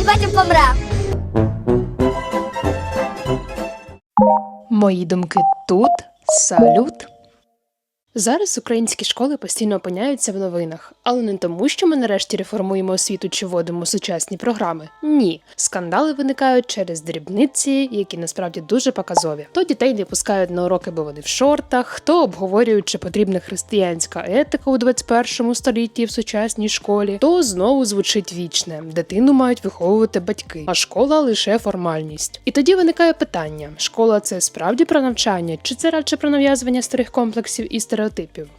і потім помре. Мої думки тут. Салют. Зараз українські школи постійно опиняються в новинах, але не тому, що ми нарешті реформуємо освіту чи вводимо сучасні програми. Ні, скандали виникають через дрібниці, які насправді дуже показові. То дітей не пускають на уроки, бо вони в шортах, то обговорюють, чи потрібна християнська етика у 21 столітті в сучасній школі, то знову звучить вічне: дитину мають виховувати батьки, а школа лише формальність. І тоді виникає питання: школа це справді про навчання, чи це радше про нав'язування старих комплексів і стереотипів?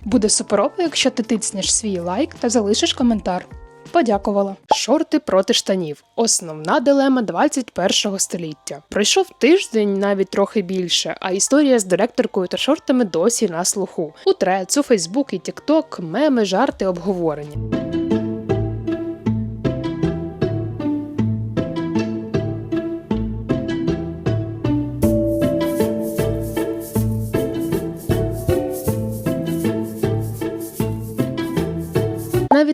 Буде суперово, якщо ти тицнеш свій лайк та залишиш коментар. Подякувала. Шорти проти штанів. Основна дилема 21 століття. Пройшов тиждень, навіть трохи більше, а історія з директоркою та шортами досі на слуху. У Трец, у Фейсбук і Тікток меми, жарти обговорені.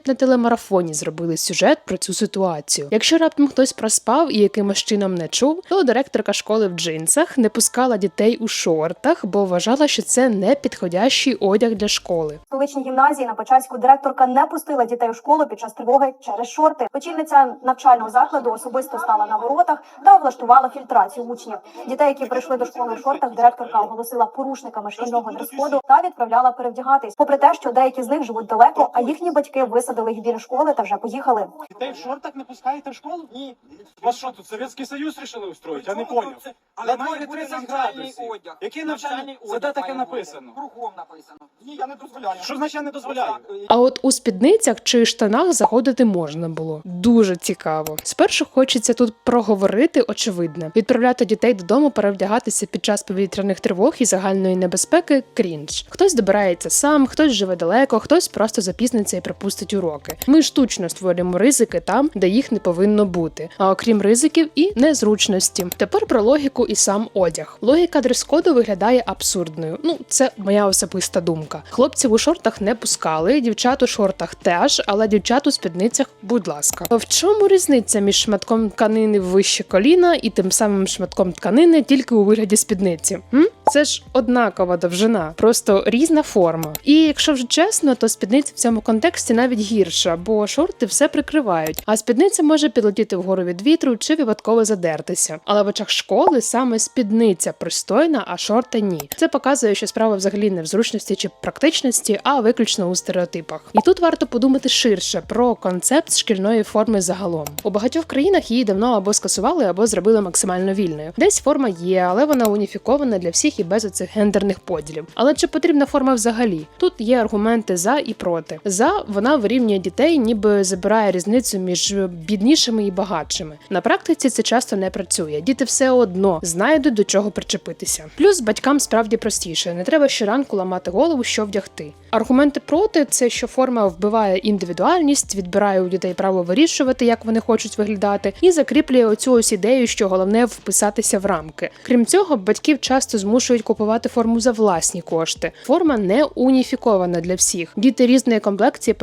На телемарафоні зробили сюжет про цю ситуацію. Якщо раптом хтось проспав і якимось чином не чув, то директорка школи в джинсах не пускала дітей у шортах, бо вважала, що це не підходящий одяг для школи. В столичній гімназії на Почаську директорка не пустила дітей у школу під час тривоги через шорти. Очільниця навчального закладу особисто стала на воротах та влаштувала фільтрацію учнів. Дітей, які прийшли до школи в шортах, директорка оголосила порушниками шкільного дрес-коду та відправляла перевдягатись. Попри те, що деякі з них живуть далеко, а їхні батьки висадили їх біля школи та вже поїхали. Дітей в шортах не пускаєте в школу? Ні. Вас що тут Совєтський Союз рішили устроїти? Я не поняв. Але На дворі 30 градусів. одяг. Який навчальний? Це де таке має бути. написано? Кругом написано. Ні, я не дозволяю. Що значить я не дозволяю? А от у спідницях чи штанах заходити можна було. Дуже цікаво. Спершу хочеться тут проговорити очевидне: відправляти дітей додому, перевдягатися під час повітряних тривог і загальної небезпеки крінж. Хтось добирається сам, хтось живе далеко, хтось просто запізниться і пропустить уроки. Ми штучно створюємо ризики там, де їх не повинно бути. А окрім ризиків і незручності. Тепер про логіку і сам одяг. Логіка дрес-коду виглядає абсурдною. Ну, це моя особиста думка. Хлопців у шортах не пускали, дівчат у шортах теж, але дівчат у спідницях, будь ласка. В чому різниця між шматком тканини вище коліна і тим самим шматком тканини тільки у вигляді спідниці? М? Це ж однакова довжина, просто різна форма. І якщо вже чесно, то спідниця в цьому контексті навіть гірша, бо шорти все прикривають, а спідниця може підлетіти вгору від вітру чи випадково задертися. Але в очах школи саме спідниця пристойна, а шорти ні. Це показує, що справа взагалі не в зручності чи практичності, а виключно у стереотипах. І тут варто подумати ширше про концепт шкільної форми загалом. У багатьох країнах її давно або скасували, або зробили максимально вільною. Десь форма є, але вона уніфікована для всіх і без оцих гендерних поділів. Але чи потрібна форма взагалі? Тут є аргументи за і проти. За вона вирівнює дітей, ніби забирає різницю між біднішими і багатшими. На практиці це часто не працює. Діти все одно знайдуть до чого причепитися. Плюс батькам справді простіше, не треба щоранку ламати голову, що вдягти. Аргументи проти це що форма вбиває індивідуальність, відбирає у дітей право вирішувати, як вони хочуть виглядати, і закріплює оцю ось ідею, що головне вписатися в рамки. Крім цього, батьків часто змушують купувати форму за власні кошти. Форма не уніфікована для всіх. Діти різної комплекції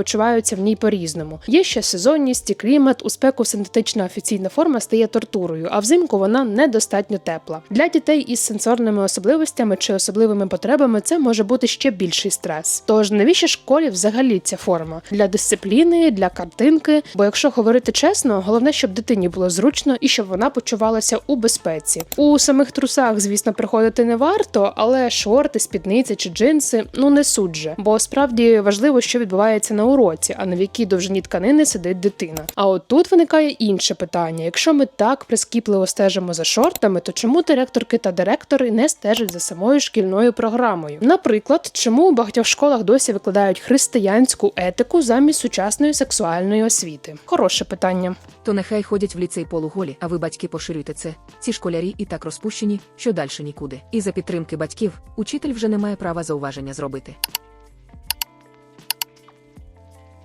почуваються в ній по-різному. Є ще сезонність клімат. У спеку синтетична офіційна форма стає тортурою, а взимку вона недостатньо тепла. Для дітей із сенсорними особливостями чи особливими потребами це може бути ще більший стрес. Тож навіщо школі взагалі ця форма? Для дисципліни, для картинки. Бо якщо говорити чесно, головне, щоб дитині було зручно і щоб вона почувалася у безпеці. У самих трусах, звісно, приходити не варто, але шорти, спідниці чи джинси ну не судже. Бо справді важливо, що відбувається на уроці, а не в якій довжині тканини сидить дитина. А от тут виникає інше питання: якщо ми так прискіпливо стежимо за шортами, то чому директорки та директори не стежать за самою шкільною програмою? Наприклад, чому у багатьох школах досі викладають християнську етику замість сучасної сексуальної освіти? Хороше питання. То нехай ходять в ліцей полуголі, а ви, батьки, поширюйте це. Ці школярі і так розпущені, що далі нікуди. І за підтримки батьків учитель вже не має права зауваження зробити.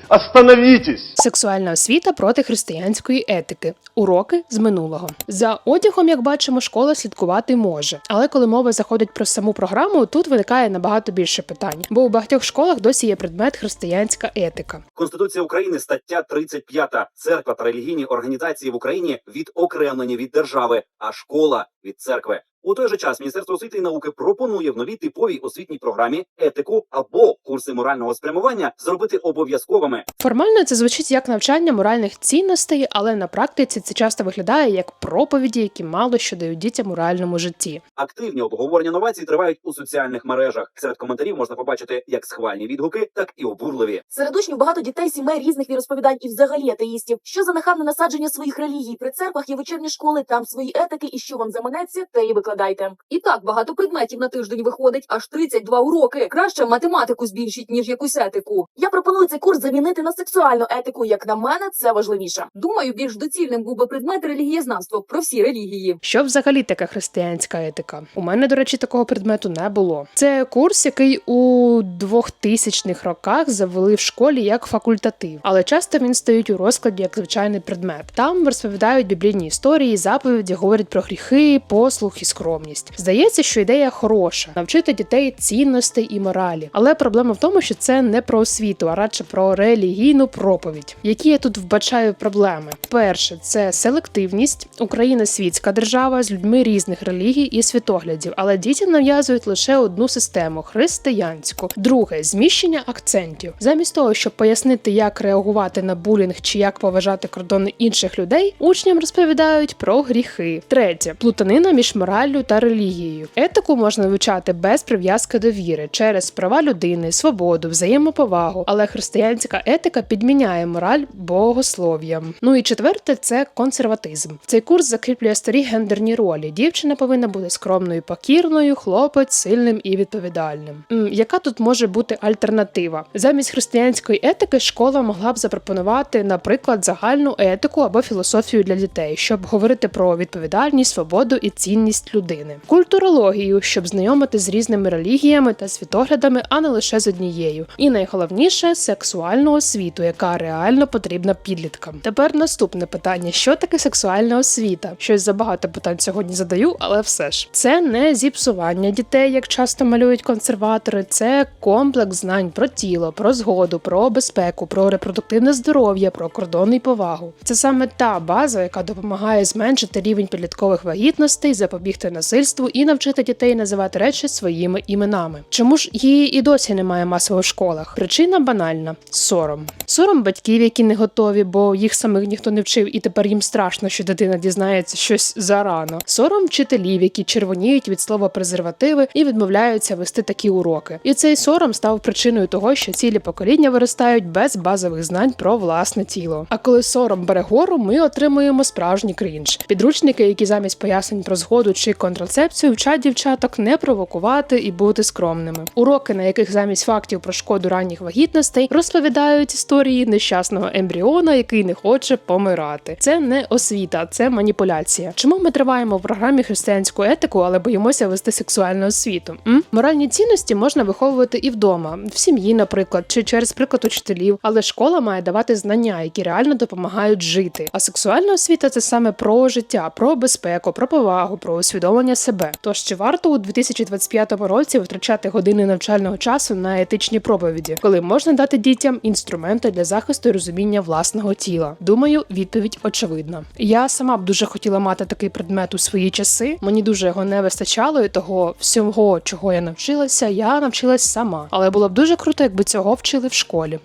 Остановитесь! Сексуальна освіта проти християнської етики. Уроки з минулого. За одягом, як бачимо, школа слідкувати може. Але коли мова заходить про саму програму, тут виникає набагато більше питань, бо у багатьох школах досі є предмет християнська етика. Конституція України, стаття 35. Церква та релігійні організації в Україні відокремлені від держави, а школа від церкви. У той же час Міністерство освіти і науки пропонує в новій типовій освітній програмі етику або курси морального спрямування зробити обов'язковими. Формально це звучить як навчання моральних цінностей, але на практиці це часто виглядає як проповіді, які мало що дають дітям у реальному житті. Активні обговорення новацій тривають у соціальних мережах. Серед коментарів можна побачити як схвальні відгуки, так і обурливі. Серед учнів багато дітей, сімей різних віросповідань і взагалі атеїстів. Що за нахабне насадження своїх релігій? При церквах є вечірні школи, там свої етики, і що вам заманеться, те і викладайте. І так багато предметів на тиждень виходить, аж 32 уроки. Краще математику збільшіть, ніж якусь етику. Я пропоную цей курс замінити на сексуальну етику. Як на мене, це важливіше. Думаю, більш доцільним був би предмет релігієзнавство про всі релігії. Що взагалі таке християнська етика? У мене, до речі, такого предмету не було. Це курс, який у 2000-х роках завели в школі як факультатив, але часто він стоїть у розкладі як звичайний предмет. Там розповідають біблійні історії, заповіді, говорять про гріхи, послух і скромність. Здається, що ідея хороша навчити дітей цінностей і моралі. Але проблема в тому, що це не про освіту, а радше про релігійну проповідь. Які я тут вбачаю проблеми? Перше, це селективність. Україна світська держава з людьми різних релігій і світоглядів, але дітям нав'язують лише одну систему християнську. Друге зміщення акцентів. Замість того, щоб пояснити, як реагувати на булінг чи як поважати кордони інших людей, учням розповідають про гріхи. Третє плутанина між мораллю та релігією. Етику можна вивчати без прив'язки до віри через права людини, свободу, взаємоповагу. Але християнська етика підміняє мораль богослов'ям. Ну і четверте це консерватизм. Цей курс закріплює старі гендерні ролі. Дівчина повинна бути скромною, покірною, хлопець сильним і відповідальним. М, яка тут може бути альтернатива? Замість християнської етики школа могла б запропонувати, наприклад, загальну етику або філософію для дітей, щоб говорити про відповідальність, свободу і цінність людини, культурологію, щоб знайомити з різними релігіями та світоглядами, а не лише з однією. І найголовніше сексуальну освіту, яка реально потрібна підліткам. Тепер наступне питання: що таке сексуальна освіта? Щось забагато питань сьогодні задаю, але все ж це не зіпсування дітей, як часто малюють консерватори. Це комплекс знань про тіло, про згоду, про безпеку, про репродуктивне здоров'я, про кордони і повагу. Це саме та база, яка допомагає зменшити рівень підліткових вагітностей, запобігти насильству і навчити дітей називати речі своїми іменами. Чому ж її і досі немає масово в школах? Причина банальна сором. Сором батьків, які не готові, бо їх самих ніхто не вчив, і тепер їм страшно, що дитина дізнається щось зарано. Сором вчителів, які червоніють від слова презервативи і відмовляються вести такі уроки. І цей сором став причиною того, що цілі покоління виростають без базових знань про власне тіло. А коли сором бере гору, ми отримуємо справжній крінж. Підручники, які замість пояснень про згоду чи контрацепцію вчать дівчаток не провокувати і бути скромними. Уроки, на яких замість фактів про шкоду ранніх вагітностей розповідають історії нещасного ембріона, який не хоче помирати. Це не освіта, це маніпуляція. Чому ми триваємо в програмі християнську етику, але боїмося вести сексуальну освіту? М? Моральні цінності можна виховувати і вдома, в сім'ї, наприклад, чи через приклад учителів, але школа має давати знання, які реально допомагають жити. А сексуальна освіта це саме про життя, про безпеку, про повагу, про усвідомлення себе. Тож чи варто у 2025 році витрачати години навчального часу на етичні проповіді, коли можна дати дітям інструменти для захисту і розуміння власного тіла? Думаю, відповідь очевидна. Я сама б дуже хотіла мати такий предмет у свої часи. Мені дуже його не вистачало, і того всього, чого я навчилася, я навчилась сама. Але було б дуже круто, якби цього вчили в школі.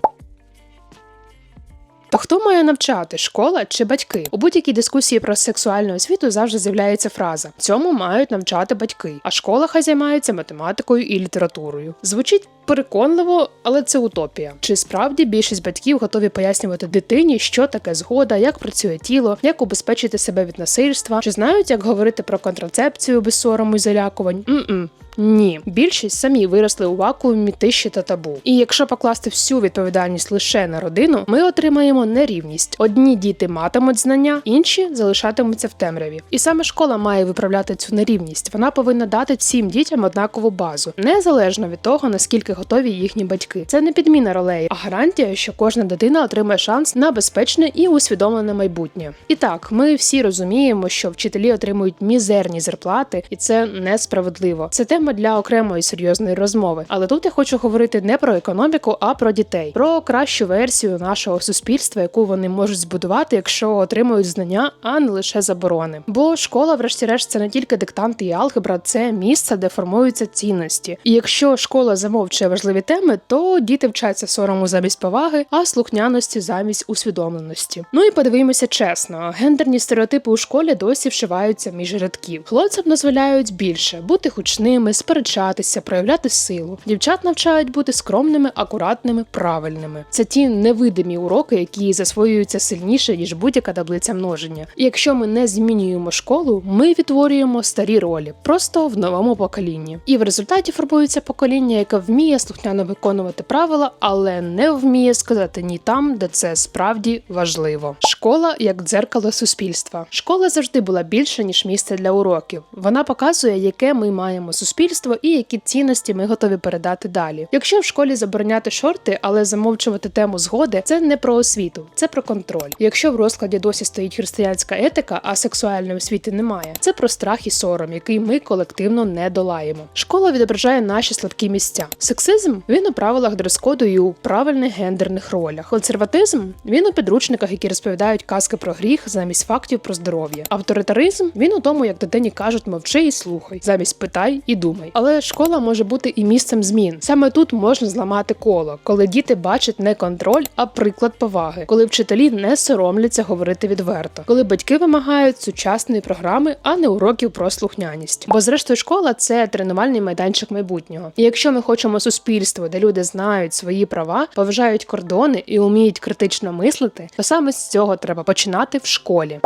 То хто має навчати школа чи батьки? У будь-якій дискусії про сексуальну освіту завжди з'являється фраза: цьому мають навчати батьки, а школа хай займається математикою і літературою. Звучить переконливо, але це утопія. Чи справді більшість батьків готові пояснювати дитині, що таке згода, як працює тіло, як убезпечити себе від насильства, чи знають, як говорити про контрацепцію без сорому і залякувань? М-м. Ні, більшість самі виросли у вакуумі тиші та табу. І якщо покласти всю відповідальність лише на родину, ми отримаємо нерівність. Одні діти матимуть знання, інші залишатимуться в темряві. І саме школа має виправляти цю нерівність. Вона повинна дати всім дітям однакову базу, незалежно від того наскільки готові їхні батьки. Це не підміна ролей, а гарантія, що кожна дитина отримає шанс на безпечне і усвідомлене майбутнє. І так, ми всі розуміємо, що вчителі отримують мізерні зарплати, і це несправедливо. Це тема для окремої серйозної розмови. Але тут я хочу говорити не про економіку, а про дітей, про кращу версію нашого суспільства, яку вони можуть збудувати, якщо отримують знання, а не лише заборони. Бо школа, врешті-решт, це не тільки диктанти і алгебра, це місце, де формуються цінності. І якщо школа замовчує важливі теми, то діти вчаться сорому замість поваги, а слухняності замість усвідомленості. Ну і подивимося чесно, гендерні стереотипи у школі досі вшиваються між рядків. Хлопцям дозволяють більше бути гучними, сперечатися, проявляти силу. Дівчат навчають бути скромними, акуратними, правильними. Це ті невидимі уроки, які засвоюються сильніше ніж будь-яка таблиця множення. І якщо ми не змінюємо школу, ми відтворюємо старі ролі, просто в новому поколінні. І в результаті формується покоління, яке вміє слухняно виконувати правила, але не вміє сказати ні там, де це справді важливо. Школа як дзеркало суспільства. Школа завжди була більше ніж місце для уроків. Вона показує, яке ми маємо суспільство і які цінності ми готові передати далі. Якщо в школі забороняти шорти, але замовчувати тему згоди, це не про освіту, це про контроль. Якщо в розкладі досі стоїть християнська етика, а сексуальної освіти немає, це про страх і сором, який ми колективно не долаємо. Школа відображає наші слабкі місця. Сексизм він у правилах дрес-коду і у правильних гендерних ролях. Консерватизм він у підручниках, які розповідають казки про гріх замість фактів про здоров'я. Авторитаризм він у тому, як дитині кажуть мовчи і слухай, замість питай і думай. Але школа може бути і місцем змін. Саме тут можна зламати коло, коли діти бачать не контроль, а приклад поваги, коли вчителі не соромляться говорити відверто, коли батьки вимагають сучасної програми, а не уроків про слухняність. Бо зрештою школа це тренувальний майданчик майбутнього. І якщо ми хочемо суспільство, де люди знають свої права, поважають кордони і вміють критично мислити, то саме з цього треба починати в школі.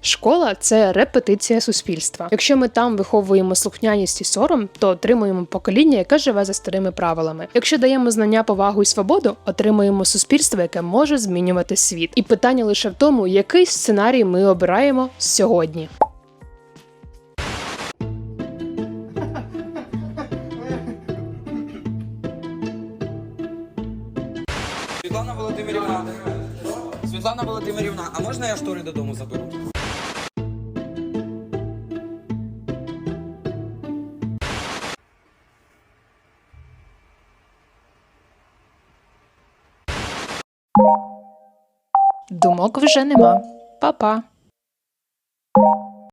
Школа це репетиція суспільства. Якщо ми там виховуємо слухняність і сором, то отримуємо покоління, яке живе за старими правилами. Якщо даємо знання, повагу і свободу, отримуємо суспільство, яке може змінювати світ. І питання лише в тому, який сценарій ми обираємо сьогодні. Світлана Володимирівна. Світлана Володимирівна, а можна я штори додому заберу? Думок вже нема. Па-па.